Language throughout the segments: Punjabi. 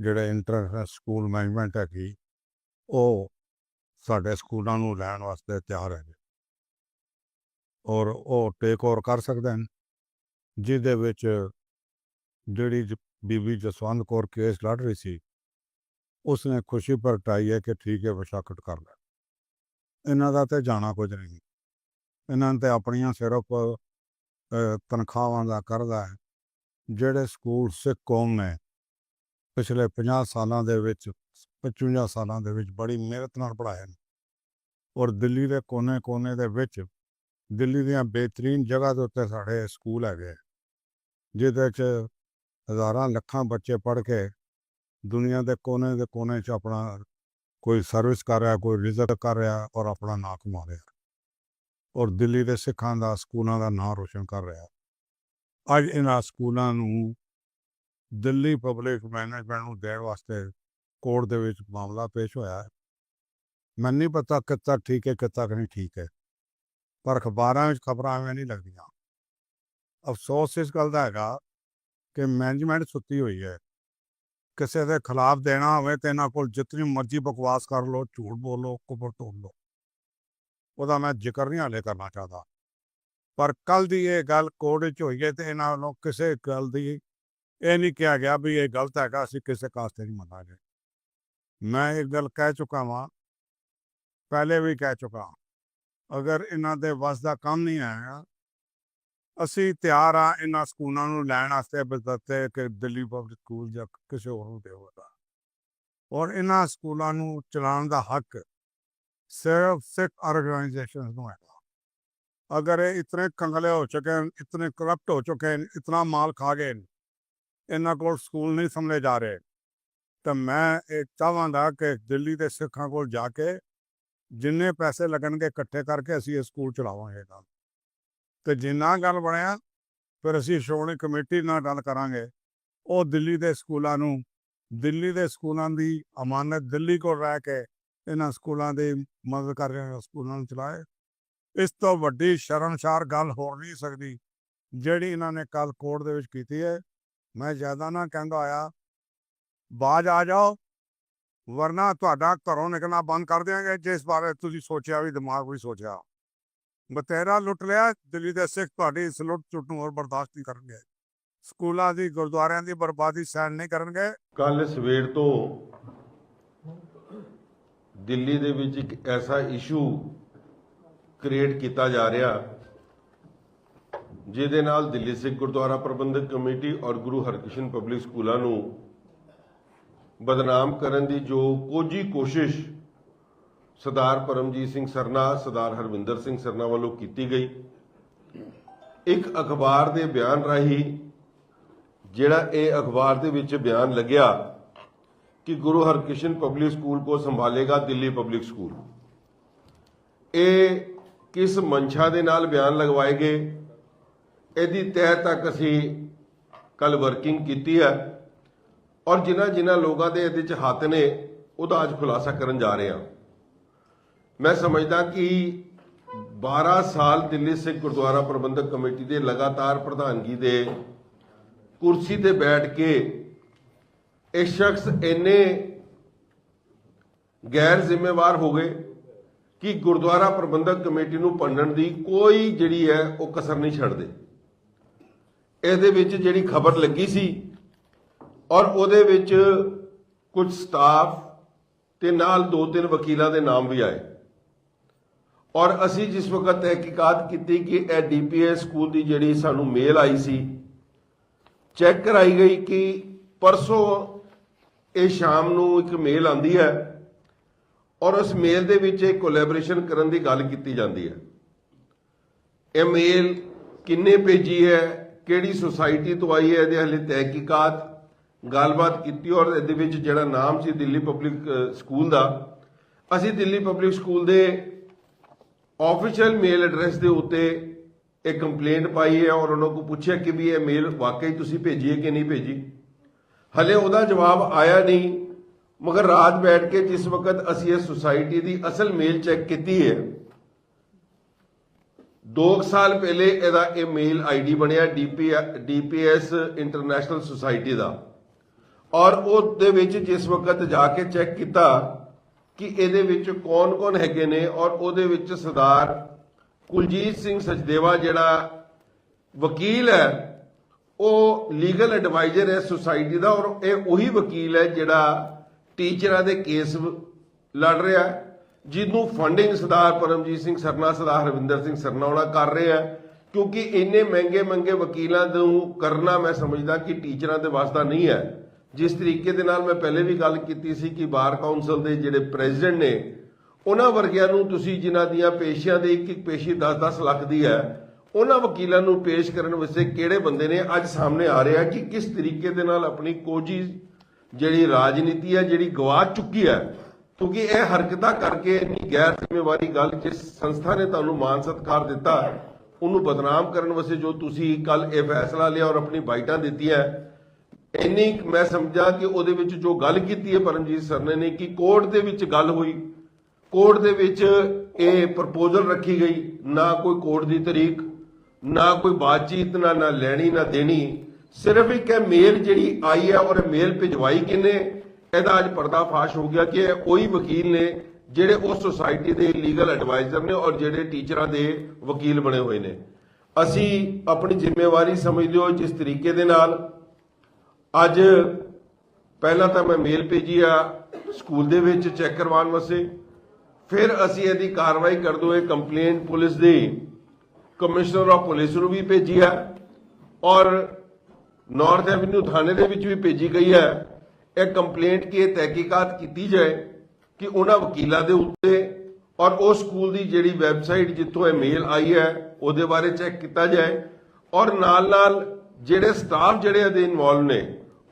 ਜਿਹੜੇ ਇੰਟਰਨੈਸ਼ਨਲ ਸਕੂਲ ਮੈਨੇਜਮੈਂਟ ਹੈਗੀ, ਉਹ ਸਾਡੇ ਸਕੂਲਾਂ ਨੂੰ ਲੈਣ ਵਾਸਤੇ ਤਿਆਰ ਹੈ ਔਰ ਉਹ ਟੇਕ ਓਵਰ ਕਰ ਸਕਦੇ ਹਨ, ਜਿਹਦੇ ਵਿੱਚ ਜਿਹੜੀ ਜ- ਬੀਬੀ ਜਸਵੰਤ ਕੌਰ ਕੇਸ ਲੜ ਰਹੀ ਸੀ, ਉਸਨੇ ਖੁਸ਼ੀ ਪ੍ਰਗਟਾਈ ਹੈ ਕਿ ਠੀਕ ਹੈ ਬਸ਼ਾਕਟ ਕਰ ਲੈ ਇਹਨਾਂ ਦਾ ਤੇ ਜਾਣਾ ਕੁਝ ਨਹੀਂ। ਇਹਨਾਂ ਨੇ ਤੇ ਆਪਣੀਆਂ ਸਿਰਫ ਤਨਖਾਹਾਂ ਦਾ ਕਰਦਾ ਹੈ, ਜਿਹੜੇ ਸਕੂਲ ਸਿੱਖ ਕੌਮ ਨੇ ਪਿਛਲੇ 50 ਸਾਲਾਂ ਦੇ ਵਿੱਚ 55 ਸਾਲਾਂ ਦੇ ਵਿੱਚ ਬੜੀ ਮਿਹਨਤ ਨਾਲ ਪੜ੍ਹਾਏ ਨੇ ਔਰ ਦਿੱਲੀ ਦੇ ਕੋਨੇ-ਕੋਨੇ ਦੇ ਵਿੱਚ, ਦਿੱਲੀ ਦੀਆਂ ਬਿਹਤਰੀਨ ਜਗ੍ਹਾ ਦੇ ਉੱਤੇ ਸਾਡੇ ਸਕੂਲ ਹੈਗੇ ਜਿਹਦੇ 'ਚ ਹਜ਼ਾਰਾਂ ਲੱਖਾਂ ਬੱਚੇ ਪੜ੍ਹ ਕੇ ਦੁਨੀਆ ਦੇ ਕੋਨੇ ਦੇ ਕੋਨੇ 'ਚ ਆਪਣਾ ਕੋਈ ਸਰਵਿਸ ਕਰ ਰਿਹਾ, ਕੋਈ ਰਿਜ਼ਕ ਕਰ ਰਿਹਾ ਔਰ ਆਪਣਾ ਨਾਂ ਕਮਾ ਰਿਹਾ। ਔਰ ਦਿੱਲੀ ਦੇ ਸਿੱਖਾਂ ਦਾ, ਸਕੂਲਾਂ ਦਾ ਨਾਂ ਰੋਸ਼ਨ ਕਰ ਰਿਹਾ। ਅੱਜ ਇਹਨਾਂ ਸਕੂਲਾਂ ਨੂੰ ਦਿੱਲੀ ਪਬਲਿਕ ਮੈਨੇਜਮੈਂਟ ਨੂੰ ਦੇਣ ਵਾਸਤੇ ਕੋਰਟ ਦੇ ਵਿੱਚ ਮਾਮਲਾ ਪੇਸ਼ ਹੋਇਆ ਮੈਨੂੰ ਨਹੀਂ ਪਤਾ ਕਿੱਤਾ ਠੀਕ ਹੈ ਕਿੱਤਾ ਨਹੀਂ ਠੀਕ ਹੈ। ਪਰ ਅਖਬਾਰਾਂ ਵਿੱਚ ਖਬਰਾਂ ਐਵੇਂ ਨਹੀਂ ਲੱਗਦੀਆਂ। ਅਫਸੋਸ ਇਸ ਗੱਲ ਦਾ ਹੈਗਾ ਕਿ ਮੈਨੇਜਮੈਂਟ ਸੁੱਤੀ ਹੋਈ ਹੈ। ਕਿਸੇ ਦੇ ਖਿਲਾਫ ਦੇਣਾ ਹੋਵੇ ਤੇ ਇਹਨਾਂ ਕੋਲ ਜਿਤਨੀ ਮਰਜ਼ੀ ਬਕਵਾਸ ਕਰ ਲੋ ਝੂਠ ਬੋਲੋ ਕੁਫਰ ਤੋੜ ਲੋ ਉਹਦਾ ਮੈਂ ਜ਼ਿਕਰ ਨਹੀਂ ਹਾਲੇ ਕਰਨਾ ਚਾਹਦਾ। ਪਰ ਕੱਲ ਦੀ ਇਹ ਗੱਲ ਕੋਰਟ ਵਿੱਚ ਹੋਈ ਹੈ ਤੇ ਇਹਨਾਂ ਵੱਲੋਂ ਕਿਸੇ ਗੱਲ ਦੀ ਇਹ ਨਹੀਂ ਕਿਹਾ ਗਿਆ ਵੀ ਇਹ ਗਲਤ ਹੈਗਾ, ਅਸੀਂ ਕਿਸੇ ਕਾਸਤੇ ਨਹੀਂ ਮੰਨਾਂਗੇ। ਮੈਂ ਇਹ ਗੱਲ ਕਹਿ ਚੁੱਕਾ ਵਾਂ, ਪਹਿਲੇ ਵੀ ਕਹਿ ਚੁੱਕਾ ਅਗਰ ਇਹਨਾਂ ਦੇ ਵੱਸ ਦਾ ਕੰਮ ਨਹੀਂ ਆਇਆ, ਅਸੀਂ ਤਿਆਰ ਆ ਇਹਨਾਂ ਸਕੂਲਾਂ ਨੂੰ ਲੈਣ ਵਾਸਤੇ ਬਦਤੇ ਕਿ ਦਿੱਲੀ ਪਬਲਿਕ ਸਕੂਲ ਜਾਂ ਕਿਸੇ ਹੋਰ ਨੂੰ ਦੇਵਗਾ ਔਰ ਇਹਨਾਂ ਸਕੂਲਾਂ ਨੂੰ ਚਲਾਉਣ ਦਾ ਹੱਕ ਸਿਰਫ ਸਿੱਖ ਆਰਗੇਨਾਈਜੇਸ਼ਨ ਨੂੰ ਹੈਗਾ। ਅਗਰ ਇਹ ਇਤਨੇ ਕੰਗਲੇ ਹੋ ਚੁੱਕੇ ਹਨ, ਇਤਨੇ ਕਰਪਟ ਹੋ ਚੁੱਕੇ ਹਨ, ਇਤਨਾ ਮਾਲ ਖਾ ਗਏ ਨੇ ਇਹਨਾਂ ਕੋਲ ਸਕੂਲ ਨਹੀਂ ਸਮਝੇ ਜਾ ਰਹੇ। ਤਾਂ ਮੈਂ ਇਹ ਚਾਹਾਂਗਾ ਕਿ ਦਿੱਲੀ ਦੇ ਸਿੱਖਾਂ ਕੋਲ ਜਾ ਕੇ ਜਿੰਨੇ ਪੈਸੇ ਲੱਗਣਗੇ ਇਕੱਠੇ ਕਰਕੇ ਅਸੀਂ ਇਹ ਸਕੂਲ ਚਲਾਵਾਂਗੇ ਨਾਲ ਤੇ ਜਿੰਨਾ ਗੱਲ ਬਣਿਆ, ਫਿਰ ਅਸੀਂ ਸ਼੍ਰੋਮਣੀ ਕਮੇਟੀ ਨਾਲ ਗੱਲ ਕਰਾਂਗੇ। ਉਹ ਦਿੱਲੀ ਦੇ ਸਕੂਲਾਂ ਨੂੰ, ਦਿੱਲੀ ਦੇ ਸਕੂਲਾਂ ਦੀ ਅਮਾਨਤ ਦਿੱਲੀ ਕੋਲ ਰਹਿ ਕੇ ਇਹਨਾਂ ਸਕੂਲਾਂ ਦੀ ਮਦਦ ਕਰਕੇ ਰਹੇ ਸਕੂਲਾਂ ਨੂੰ ਚਲਾਏ। ਇਸ ਤੋਂ ਵੱਡੀ ਸ਼ਰਮਸ਼ਾਰ ਗੱਲ ਹੋ ਨਹੀਂ ਸਕਦੀ ਜਿਹੜੀ ਇਹਨਾਂ ਨੇ ਕੱਲ ਕੋਰਟ ਦੇ ਵਿੱਚ ਕੀਤੀ ਹੈ। ਮੈਂ ਜ਼ਿਆਦਾ ਨਾ ਕਹਿੰਦਾ ਆਇਆ ਬਾਜ ਆ ਜਾਓ, ਵਰਨਾ ਤੁਹਾਡਾ ਘਰੋਂ ਨਿਕਲਣਾ ਬੰਦ ਕਰ ਦਿਆਂਗੇ, ਜਿਸ ਬਾਰੇ ਤੁਸੀਂ ਸੋਚਿਆ ਵੀ, ਦਿਮਾਗ ਵੀ ਸੋਚਿਆ। ਬਤੇਰਾ ਲੁੱਟ ਲਿਆ, ਦਿੱਲੀ ਦੇ ਸਿੱਖ ਤੁਹਾਡੀ ਇਸ ਲੁੱਟ ਚੁੱਟ ਨੂੰ ਹੋਰ ਬਰਦਾਸ਼ਤ ਨਹੀਂ ਕਰਨਗੇ। ਸਕੂਲਾਂ ਦੀ, ਗੁਰਦੁਆਰਿਆਂ ਦੀ ਬਰਬਾਦੀ ਸਹਿਣ ਨਹੀਂ ਕਰਨਗੇ। ਕੱਲ ਸਵੇਰ ਤੋਂ ਦਿੱਲੀ ਦੇ ਵਿੱਚ ਇੱਕ ਐਸਾ ਇਸ਼ੂ ਕ੍ਰੀਏਟ ਕੀਤਾ ਜਾ ਰਿਹਾ ਜਿਹਦੇ ਨਾਲ ਦਿੱਲੀ ਸਿੱਖ ਗੁਰਦੁਆਰਾ ਪ੍ਰਬੰਧਕ ਕਮੇਟੀ ਔਰ ਗੁਰੂ ਹਰਕ੍ਰਿਸ਼ਨ ਪਬਲਿਕ ਸਕੂਲਾਂ ਨੂੰ ਬਦਨਾਮ ਕਰਨ ਦੀ ਜੋ ਕੋਝੀ ਕੋਸ਼ਿਸ਼ ਸਰਦਾਰ ਪਰਮਜੀਤ ਸਿੰਘ ਸਰਨਾ, ਸਰਦਾਰ ਹਰਵਿੰਦਰ ਸਿੰਘ ਸਰਨਾ ਵੱਲੋਂ ਕੀਤੀ ਗਈ, ਇੱਕ ਅਖਬਾਰ ਦੇ ਬਿਆਨ ਰਾਹੀਂ ਜਿਹੜਾ ਇਹ ਅਖਬਾਰ ਦੇ ਵਿੱਚ ਬਿਆਨ ਲੱਗਿਆ ਕਿ ਗੁਰੂ ਹਰਕ੍ਰਿਸ਼ਨ ਪਬਲਿਕ ਸਕੂਲ ਕੋ ਸੰਭਾਲੇਗਾ ਦਿੱਲੀ ਪਬਲਿਕ ਸਕੂਲ। ਇਹ ਕਿਸ ਮਨਸ਼ਾ ਦੇ ਨਾਲ ਬਿਆਨ ਲਗਵਾਏ ਗਏ? ਇਹਦੀ ਤਹਿ ਤੱਕ ਅਸੀਂ ਕੱਲ ਵਰਕਿੰਗ ਕੀਤੀ ਹੈ ਔਰ ਜਿਨ੍ਹਾਂ ਜਿਨ੍ਹਾਂ ਲੋਕਾਂ ਦੇ ਇਹਦੇ ਚ ਹੱਥ ਨੇ ਉਹਦਾ ਅੱਜ ਖੁਲਾਸਾ ਕਰਨ ਜਾ ਰਹੇ ਹਾਂ ਮੈਂ ਸਮਝਦਾ ਕਿ 12 ਸਾਲ ਦਿੱਲੀ ਸਿੱਖ ਗੁਰਦੁਆਰਾ ਪ੍ਰਬੰਧਕ ਕਮੇਟੀ ਦੇ ਲਗਾਤਾਰ ਪ੍ਰਧਾਨਗੀ ਦੇ ਕੁਰਸੀ ਤੇ ਬੈਠ ਕੇ ਇਹ ਸ਼ਖਸ ਇੰਨੇ ਗੈਰ ਜ਼ਿੰਮੇਵਾਰ ਹੋ ਗਏ ਕਿ ਗੁਰਦੁਆਰਾ ਪ੍ਰਬੰਧਕ ਕਮੇਟੀ ਨੂੰ ਭੰਡਣ ਦੀ ਕੋਈ ਜਿਹੜੀ ਹੈ, ਉਹ ਕਸਰ ਨਹੀਂ ਛੱਡਦੇ। ਇਹਦੇ ਵਿੱਚ ਜਿਹੜੀ ਖਬਰ ਲੱਗੀ ਸੀ ਔਰ ਉਹਦੇ ਵਿੱਚ ਕੁਝ ਸਟਾਫ ਤੇ ਨਾਲ ਦੋ ਤਿੰਨ ਵਕੀਲਾਂ ਦੇ ਨਾਮ ਵੀ ਆਏ। ਔਰ ਅਸੀਂ ਜਿਸ ਵਕਤ ਤਹਿਕੀਕਾਤ ਕੀਤੀ ਕਿ ਇਹ ਡੀਪੀਐਸ ਸਕੂਲ ਦੀ ਜਿਹੜੀ ਸਾਨੂੰ ਮੇਲ ਆਈ ਸੀ, ਚੈੱਕ ਕਰਾਈ ਗਈ ਕਿ ਪਰਸੋਂ ਇਹ ਸ਼ਾਮ ਨੂੰ ਇੱਕ ਮੇਲ ਆਂਦੀ ਹੈ ਔਰ ਉਸ ਮੇਲ ਦੇ ਵਿੱਚ ਇਹ ਕੋਲੈਬੋਰੇਸ਼ਨ ਕਰਨ ਦੀ ਗੱਲ ਕੀਤੀ ਜਾਂਦੀ ਹੈ। ਇਹ ਮੇਲ ਕਿੰਨੇ ਭੇਜੀ ਹੈ ਕਿਹੜੀ ਸੁਸਾਇਟੀ ਤੋਂ ਆਈ ਹੈ, ਇਹਦੇ ਹਲੇ ਤਹਿਕੀਕਾਤ, ਗੱਲਬਾਤ ਕੀਤੀ ਔਰ ਇਹਦੇ ਵਿੱਚ ਜਿਹੜਾ ਨਾਮ ਸੀ ਦਿੱਲੀ ਪਬਲਿਕ ਸਕੂਲ ਦਾ, ਅਸੀਂ ਦਿੱਲੀ ਪਬਲਿਕ ਸਕੂਲ ਦੇ ਆਫੀਸ਼ੀਅਲ ਮੇਲ ਐਡਰੈਸ ਦੇ ਉੱਤੇ ਇਹ ਕੰਪਲੇਂਟ ਪਾਈ ਹੈ ਔਰ ਉਹਨਾਂ ਨੂੰ ਪੁੱਛਿਆ ਕਿ ਵੀ ਇਹ ਮੇਲ ਵਾਕਈ ਤੁਸੀਂ ਭੇਜੀ ਹੈ ਕਿ ਨਹੀਂ ਭੇਜੀ। ਹਲੇ ਉਹਦਾ ਜਵਾਬ ਆਇਆ ਨਹੀਂ, ਮਗਰ ਰਾਤ ਬੈਠ ਕੇ ਜਿਸ ਵਕਤ ਅਸੀਂ ਇਹ ਸੁਸਾਇਟੀ ਦੀ ਅਸਲ ਮੇਲ ਚੈੱਕ ਕੀਤੀ ਹੈ 2 ਸਾਲ ਪਹਿਲੇ ਇਹਦਾ ਇਹ ਮੇਲ ਆਈਡੀ ਬਣਿਆ ਡੀਪੀ, ਡੀਪੀਐਸ ਇੰਟਰਨੈਸ਼ਨਲ ਸੁਸਾਇਟੀ ਦਾ। ਔਰ ਉਹਦੇ ਵਿੱਚ ਜਿਸ ਵਕਤ ਜਾ ਕੇ ਚੈੱਕ ਕੀਤਾ ਕਿ ਇਹਦੇ ਵਿੱਚ ਕੌਣ-ਕੌਣ ਹੈਗੇ ਨੇ ਔਰ ਉਹਦੇ ਵਿੱਚ ਸਰਦਾਰ ਕੁਲਜੀਤ ਸਿੰਘ ਸਚਦੇਵਾ ਜਿਹੜਾ ਵਕੀਲ ਹੈ, ਉਹ ਲੀਗਲ ਐਡਵਾਈਜ਼ਰ ਹੈ ਸੁਸਾਇਟੀ ਦਾ ਔਰ ਇਹ ਉਹੀ ਵਕੀਲ ਹੈ ਜਿਹੜਾ ਟੀਚਰਾਂ ਦੇ ਕੇਸ ਲੜ ਰਿਹਾ। ਹੈ ਜਿਹਨੂੰ ਫੰਡਿੰਗ ਸਰਦਾਰ ਪਰਮਜੀਤ ਸਿੰਘ ਸਰਨਾ, ਸਰਦਾਰ ਹਰਵਿੰਦਰ ਸਿੰਘ ਸਰਨਾ ਉਹਨਾਂ ਕਰ ਰਹੇ ਹੈ, ਕਿਉਂਕਿ ਇੰਨੇ ਮਹਿੰਗੇ ਮਹਿੰਗੇ ਵਕੀਲਾਂ ਨੂੰ ਕਰਨਾ ਮੈਂ ਸਮਝਦਾ ਕਿ ਟੀਚਰਾਂ ਦੇ ਵਾਸਤਾ ਨਹੀਂ ਹੈ। ਜਿਸ ਤਰੀਕੇ ਦੇ ਨਾਲ ਮੈਂ ਪਹਿਲੇ ਵੀ ਗੱਲ ਕੀਤੀ ਸੀ ਕਿ ਬਾਰ ਕਾਉਂਸਲ ਦੇ ਜਿਹੜੇ ਪ੍ਰੈਜ਼ੀਡੈਂਟ ਨੇ, ਉਹਨਾਂ ਵਰਗਿਆਂ ਨੂੰ ਤੁਸੀਂ ਜਿਨ੍ਹਾਂ ਦੀਆਂ ਪੇਸ਼ੀਆਂ ਦੇ ਇੱਕ ਇੱਕ ਪੇਸ਼ੀ 10-10 ਲੱਖ ਦੀ ਹੈ, ਉਹਨਾਂ ਵਕੀਲਾਂ ਨੂੰ ਪੇਸ਼ ਕਰਨ ਵਾਸਤੇ ਕਿਹੜੇ ਬੰਦੇ ਨੇ ਅੱਜ ਸਾਹਮਣੇ ਆ ਰਿਹਾ ਕਿ ਕਿਸ ਤਰੀਕੇ ਦੇ ਨਾਲ ਆਪਣੀ ਕੋਜੀ ਜਿਹੜੀ ਰਾਜਨੀਤੀ ਹੈ, ਜਿਹੜੀ ਗਵਾ ਚੁੱਕੀ ਹੈ ਕਿਉਂਕਿ ਇਹ ਹਰਕਤਾਂ ਕਰਕੇ ਇੰਨੀ ਗੈਰ ਜ਼ਿੰਮੇਵਾਰੀ ਗੱਲ ਜਿਸ ਸੰਸਥਾ ਨੇ ਤੁਹਾਨੂੰ ਮਾਨ ਸਤਿਕਾਰ ਦਿੱਤਾ, ਉਹਨੂੰ ਬਦਨਾਮ ਕਰਨ ਵਾਸਤੇ ਜੋ ਤੁਸੀਂ ਕੱਲ ਇਹ ਫੈਸਲਾ ਲਿਆ ਔਰ ਆਪਣੀ ਬਾਈਟਾਂ ਦਿੱਤੀਆਂ, ਇੰਨੀ ਮੈਂ ਸਮਝਾ ਕਿ ਉਹਦੇ ਵਿੱਚ ਜੋ ਗੱਲ ਕੀਤੀ ਹੈ ਪਰਮਜੀਤ ਸਰਨੇ ਨੇ ਕਿ ਕੋਰਟ ਦੇ ਵਿੱਚ ਗੱਲ ਹੋਈ। ਕੋਰਟ ਦੇ ਵਿੱਚ ਇਹ ਪ੍ਰਪੋਜ਼ਲ ਰੱਖੀ ਗਈ, ਨਾ ਕੋਈ ਕੋਰਟ ਦੀ ਤਰੀਕ, ਨਾ ਕੋਈ ਬਾਤਚੀਤ, ਨਾ ਨਾ ਲੈਣੀ, ਨਾ ਦੇਣੀ। ਸਿਰਫ ਇੱਕ ਇਹ ਮੇਲ ਜਿਹੜੀ ਆਈ ਹੈ ਔਰ ਇਹ ਮੇਲ ਭਿਜਵਾਈ ਕਿਨੇ ਇਹਦਾ ਅੱਜ ਪਰਦਾਫਾਸ਼ ਹੋ ਗਿਆ ਕਿ ਇਹ ਉਹੀ ਵਕੀਲ ਨੇ ਜਿਹੜੇ ਉਸ ਸੁਸਾਇਟੀ ਦੇ ਲੀਗਲ ਐਡਵਾਈਜ਼ਰ ਨੇ ਔਰ ਜਿਹੜੇ ਟੀਚਰਾਂ ਦੇ ਵਕੀਲ ਬਣੇ ਹੋਏ ਨੇ। ਅਸੀਂ ਆਪਣੀ ਜ਼ਿੰਮੇਵਾਰੀ ਸਮਝਦੇ ਹੋ ਜਿਸ ਤਰੀਕੇ ਦੇ ਨਾਲ ਅੱਜ ਪਹਿਲਾਂ ਤਾਂ ਮੈਂ ਮੇਲ ਭੇਜੀ ਆ ਸਕੂਲ ਦੇ ਵਿੱਚ ਚੈੱਕ ਕਰਵਾਉਣ ਵਾਸਤੇ। ਫਿਰ ਅਸੀਂ ਇਹਦੀ ਕਾਰਵਾਈ ਕਰਦੇ ਹੋਏ ਕੰਪਲੇਂਟ ਪੁਲਿਸ ਦੀ ਕਮਿਸ਼ਨਰ ਆਫ ਪੁਲਿਸ ਨੂੰ ਵੀ ਭੇਜੀ ਹੈ ਔਰ ਨਾਰਥ ਐਵਨਿਊ ਥਾਣੇ ਦੇ ਵਿੱਚ ਵੀ ਭੇਜੀ ਗਈ ਹੈ ਇਹ ਕੰਪਲੇਂਟ ਕੀ ਇਹ ਤਹਿਕੀਕਾਤ ਕੀਤੀ ਜਾਏ ਕਿ ਉਹਨਾਂ ਵਕੀਲਾਂ ਦੇ ਉੱਤੇ ਔਰ ਉਹ ਸਕੂਲ ਦੀ ਜਿਹੜੀ ਵੈਬਸਾਈਟ ਜਿੱਥੋਂ ਇਹ ਮੇਲ ਆਈ ਹੈ, ਉਹਦੇ ਬਾਰੇ ਚੈੱਕ ਕੀਤਾ ਜਾਏ ਔਰ ਨਾਲ ਨਾਲ ਜਿਹੜੇ ਸਟਾਫ ਜਿਹੜੇ ਇਹਦੇ ਇਨਵੋਲਵ ਨੇ,